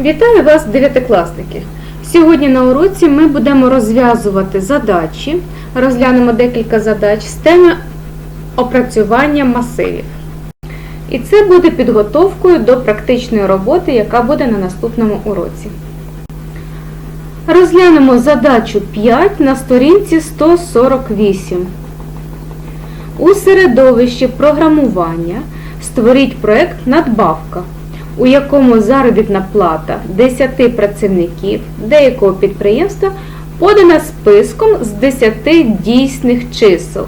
Вітаю вас, дев'ятикласники! Сьогодні на уроці ми будемо розв'язувати задачі, розглянемо декілька задач з теми опрацювання масивів. І це буде підготовкою до практичної роботи, яка буде на наступному уроці. Розглянемо задачу 5 на сторінці 148. У середовищі програмування створіть проект Надбавка, у якому заробітна плата 10 працівників деякого підприємства подана списком з 10 дійсних чисел.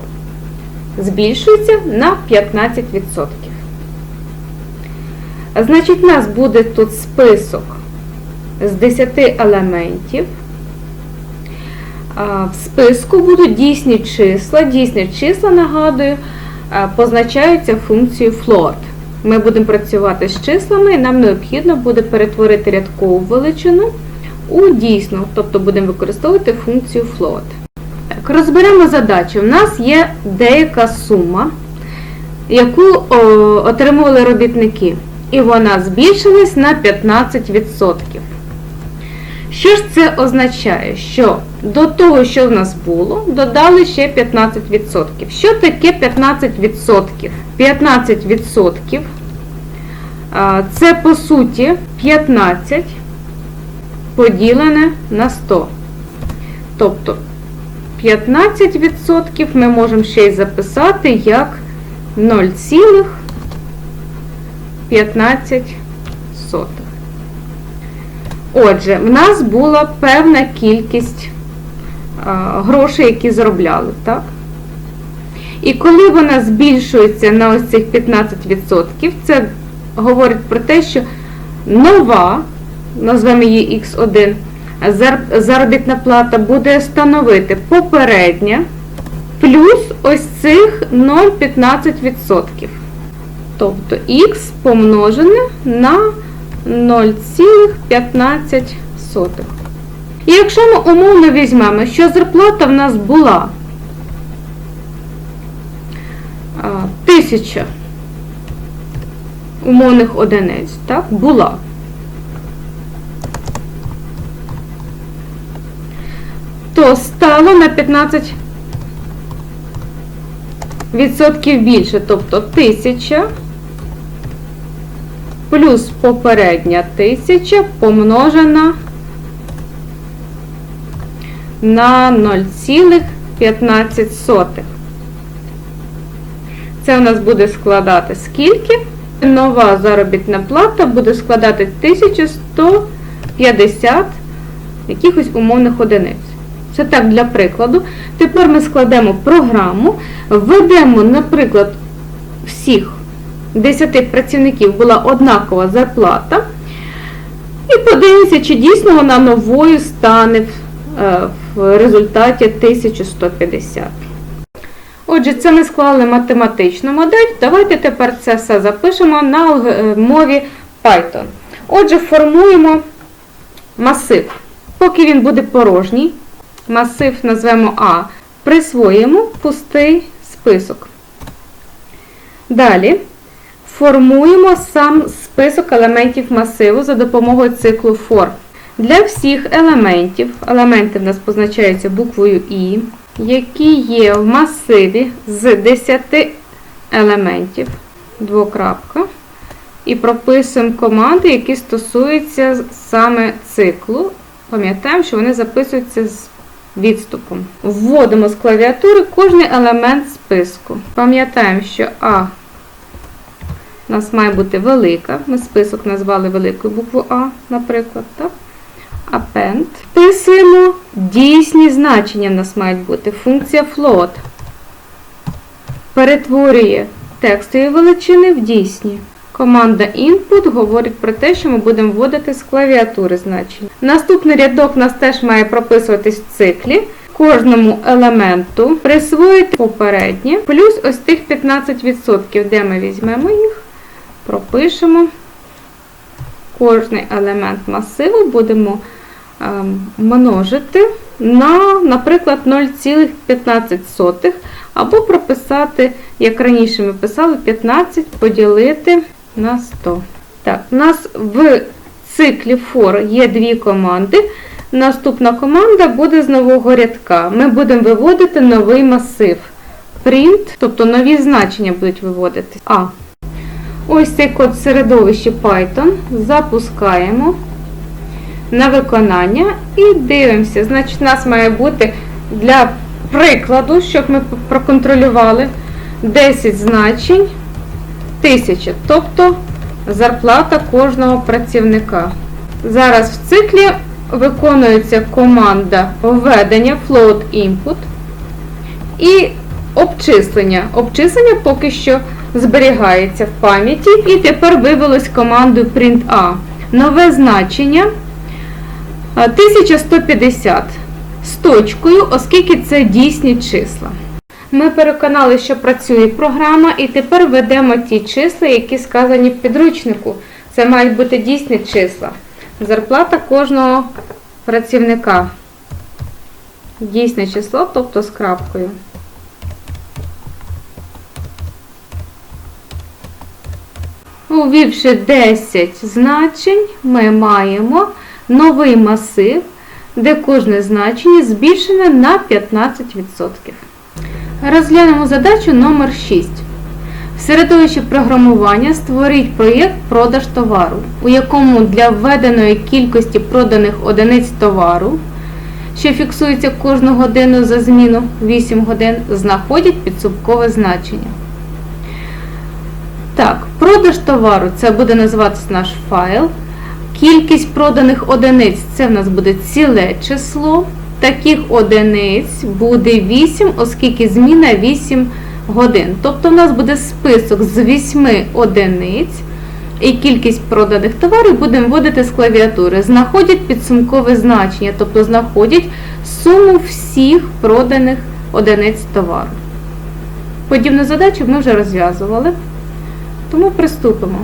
Збільшується на 15%. Значить, у нас буде тут список з 10 елементів. В списку будуть дійсні числа. Дійсні числа, нагадую, позначаються функцією float. Ми будемо працювати з числами, і нам необхідно буде перетворити рядкову величину у дійсну, тобто будемо використовувати функцію float. Так, розберемо задачу. У нас є деяка сума, яку о, отримували робітники, і вона збільшилась на 15%. Що ж це означає? Що до того, що в нас було, додали ще 15%. Що таке 15%? 15% це по суті 15 поділене на 100. Тобто 15% ми можемо ще й записати як 0,15. Отже, в нас була певна кількість грошей, які заробляли, так? І коли вона збільшується на ось цих 15%, це говорить про те, що нова, назвемо її X1, заробітна плата буде становити попередня плюс ось цих 0,15%. Тобто Х помножене на 0,15. І якщо ми умовно візьмемо, що зарплата в нас була а, 1000 умовних одиниць, так, була. То стало на 15 відсотків більше, тобто 1000 плюс попередня 1000 помножена на 0,15. Це у нас буде складати скільки? Нова заробітна плата буде складати 1150 якихось умовних одиниць. Це так для прикладу. Тепер ми складемо програму, введемо, наприклад, всіх 10 працівників була однакова зарплата. І подивимося, чи дійсно вона новою стане в, е, результаті 1150. Отже, це ми склали математичну модель. Давайте тепер це все запишемо на алг- мові Python. Отже, формуємо масив. Поки він буде порожній, масив назвемо А, присвоїмо пустий список. Далі формуємо сам список елементів масиву за допомогою циклу for. Для всіх елементів, елементи в нас позначаються буквою І, які є в масиві з 10 елементів, двокрапка, і прописуємо команди, які стосуються саме циклу. Пам'ятаємо, що вони записуються з відступом. Вводимо з клавіатури кожний елемент списку. Пам'ятаємо, що А нас має бути велика. Ми список назвали великою букву А, наприклад. так? Append. Вписуємо дійсні значення в нас мають бути. Функція float перетворює текстові величини в дійсні. Команда input говорить про те, що ми будемо вводити з клавіатури значення. Наступний рядок у нас теж має прописуватись в циклі. Кожному елементу присвоїти попереднє, плюс ось тих 15%, де ми візьмемо їх, пропишемо. Кожний елемент масиву будемо ем, множити на, наприклад, 0,15 або прописати, як раніше ми писали, 15 поділити на 100. Так, у нас в циклі for є дві команди. Наступна команда буде з нового рядка. Ми будемо виводити новий масив. Print, тобто нові значення будуть виводити. А. Ось цей код середовища Python. Запускаємо на виконання і дивимося. Значить, у нас має бути для прикладу, щоб ми проконтролювали 10 значень 1000, тобто зарплата кожного працівника. Зараз в циклі виконується команда введення float input і обчислення. Обчислення поки що зберігається в пам'яті, і тепер вивелось командою print-a. Нове значення 1150 з точкою, оскільки це дійсні числа. Ми переконали, що працює програма, і тепер ведемо ті числа, які сказані в підручнику. Це мають бути дійсні числа. Зарплата кожного працівника. Дійсне число, тобто з крапкою. Увівши 10 значень, ми маємо новий масив, де кожне значення збільшене на 15%. Розглянемо задачу номер 6. В середовищі програмування створіть проєкт продаж товару, у якому для введеної кількості проданих одиниць товару, що фіксується кожну годину за зміну 8 годин, знаходять підсумкове значення. Так, продаж товару це буде називатися наш файл. Кількість проданих одиниць це в нас буде ціле число. Таких одиниць буде 8, оскільки зміна 8 годин. Тобто у нас буде список з 8 одиниць. І кількість проданих товарів будемо вводити з клавіатури. Знаходять підсумкове значення, тобто знаходять суму всіх проданих одиниць товару. Подібну задачу ми вже розв'язували. Тому приступимо.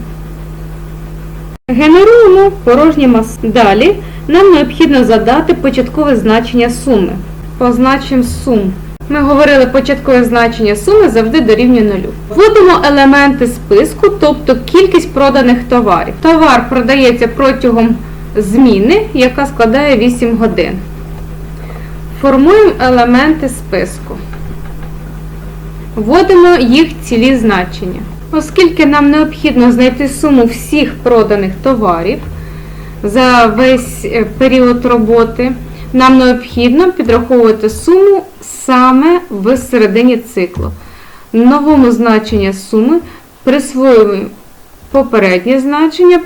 Генеруємо порожні маси. Далі нам необхідно задати початкове значення суми. Позначимо сум. Ми говорили, початкове значення суми завжди дорівнює нулю. Вводимо елементи списку, тобто кількість проданих товарів. Товар продається протягом зміни, яка складає 8 годин. Формуємо елементи списку. Вводимо їх цілі значення. Оскільки нам необхідно знайти суму всіх проданих товарів за весь е, період роботи, нам необхідно підраховувати суму саме в середині циклу. Новому значення суми присвоюємо попереднє значення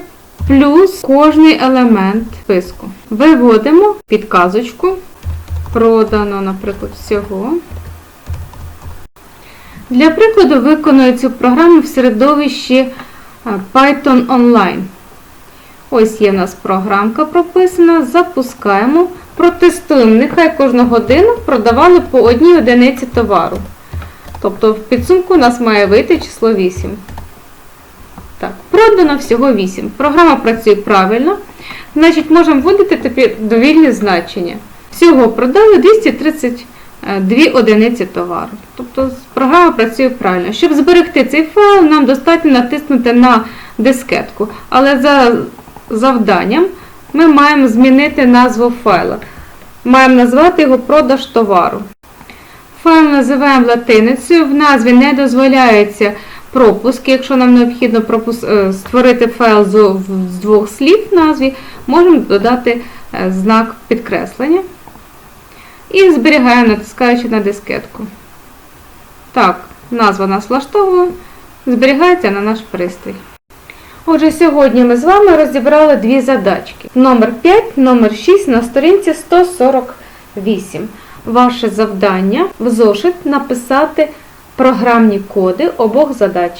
плюс кожний елемент списку. Виводимо підказочку, продано, наприклад, всього. Для прикладу виконую цю програму в середовищі е, Python Online. Ось є в нас програмка прописана. Запускаємо, протестуємо. Нехай кожну годину продавали по одній одиниці товару. Тобто в підсумку у нас має вийти число 8. Так, продано всього 8. Програма працює правильно. Значить, можемо вводити тепер довільні значення. Всього продали 230 дві одиниці товару. Тобто програма працює правильно. Щоб зберегти цей файл, нам достатньо натиснути на дискетку. Але за завданням ми маємо змінити назву файла. Маємо назвати його продаж товару. Файл називаємо латиницею. В назві не дозволяється пропуски. Якщо нам необхідно е, створити файл з з двох слів в назві, можемо додати е, знак підкреслення. І зберігаємо, натискаючи на дискетку. Так, назва нас влаштовує, зберігається на наш пристрій. Отже, сьогодні ми з вами розібрали дві задачки. Номер 5, номер 6 на сторінці 148. Ваше завдання в зошит написати програмні коди обох задач.